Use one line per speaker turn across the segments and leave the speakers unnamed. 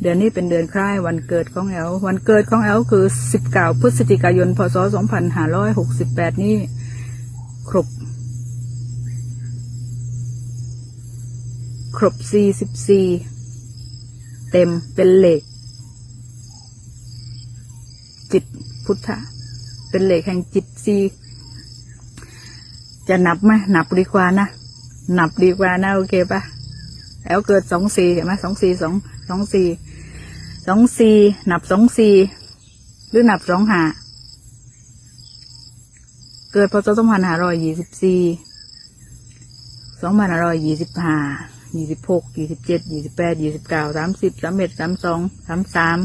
เดือนนี้เป็นเดือนคล้ายวันเกิดของแอล วันเกิดของแอลคือ 19 พฤศจิกายน พศ 2568 นี่ครบ ครบ 44 เต็มเป็นเหล็ก จิตพุทธะ เป็นเหล็กแห่งจิตซีจะนับไหมนับดีกว่านะ นับดีกว่านะ โอเคปะ แอลเกิดสองสี่เห็นไหมสองสี่สองสองสี่สองสี่หนับสองสี่หรือหนับสองหาเกิดพศสองพันห้าร้อยยี่สิบสี่สองพันห้าร้อยยี่สิบห้ายี่สิบหกยี่สิบเจ็ดยี่สิบแปดยี่สิบเก้าสามสิบสามเอ็ดสามสองสามสาม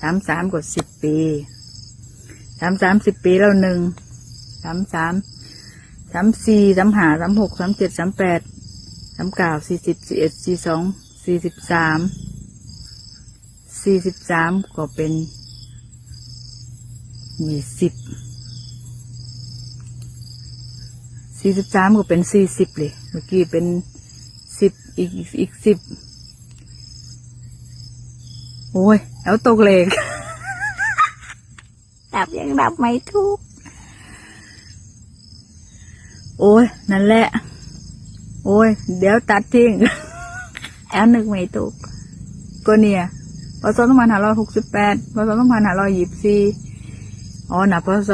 สามสามกว่าสิบปีสามสามสิบปีแล้วหนึ่งสามสามสามสี่สามห้าสามหกสามเจ็ดสามแปด สามเก้าสี่สิบสี่เอ็ดสี่สองสี่สิบสามสี่สิบสามก็เป็นยี่สิบสี่สิบสามก็เป็นสี่สิบเลยเมื่อกี้เป็นสิบอีกอีกอีกสิบโอ้ยแล้วตกเลขดับยังดับไม่ถูกโอ้ยนั่นแหละ โอ้ย เดี๋ยวตัดทิ้งแอลนึกไม่ถูกก็เนี่ยพศสองพันห้าร้อยหกสิบแปดพศสองพันห้าร้อยยี่สิบสี่อ๋อหนับพศ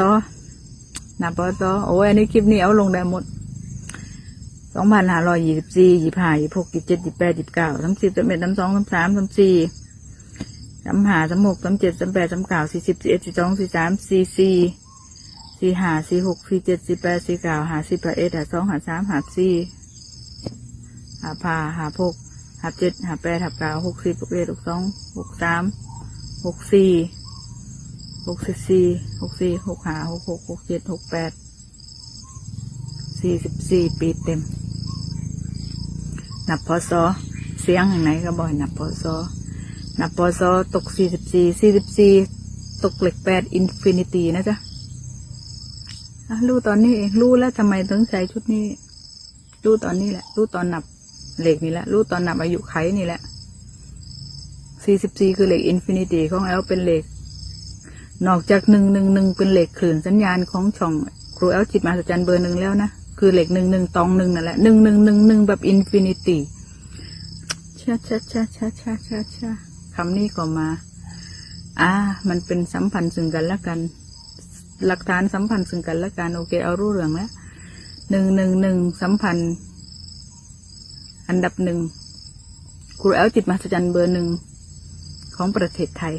นับพศโอ้ยอันนี้คลิปนี้เอาลงได้หมดสองพันห้าร้อยยี่สิบสี่ยี่ห้ายี่หกยี่เจ็ดยี่แปดยี่เก้าสามสิบสามเอ็ดสามสองสามสามสามสี่สามห้าสามหกสามเจ็ดสามแปดสามเก้าสี่สิบสี่เอ็ดสี่สองสี่สามสี่สี่สี่ห้าสี่หกสี่เจ็ดสี่แปดสี่เก้าห้าสิบห้าเอ็ดห้าสองห้าสามห้าสี่ หาพาหาพกหาเจ็ดหาแปดหาเก้าหกสิบหกเอ็ดหกสองหกสามหกสี่หกสิบสี่หกสี่หกห้าหกหกหกเจ็ดหกแปดสี่สิบสี่ปีเต็ม นับพศเสียงอย่างไหนก็บ่อยนับพศนับพศตกสี่สิบสี่สี่สิบสี่ตกเหล็กแปดอินฟินิตี้นะจ๊ะรู้ตอนนี้เองรู้แล้วทำไมต้องใส่ชุดนี้ รู้ตอนนี้แหละ รู้ตอนนับ เหล็กนี่แหละรู้ตอนนับอายุไขนี่แหละ 44 คือเหล็กอินฟินิตี้ของแอลเป็นเหล็ก นอกจากหนึ่งหนึ่งหนึ่งเป็นเหล็กคลื่นสัญญาณของช่องครูแอลจิตมหัศจรรย์เบอร์หนึ่งแล้วนะ คือเหล็กหนึ่งหนึ่งตองหนึ่งนั่นแหละหนึ่งหนึ่งหนึ่งหนึ่งแบบอินฟินิตี้ชาชาชาชาชาชาชาคำนี้ก็มา อ่า มันเป็นสัมพันธ์ซึ่งกันและกัน หลักฐานสัมพันธ์ซึ่งกันและกัน โอเค เอารู้เรื่องแล้วหนึ่งหนึ่งหนึ่งสัมพันธ์ อันดับหนึ่งครูแอลจิตมหัศจรรย์เบอร์หนึ่งของประเทศไทย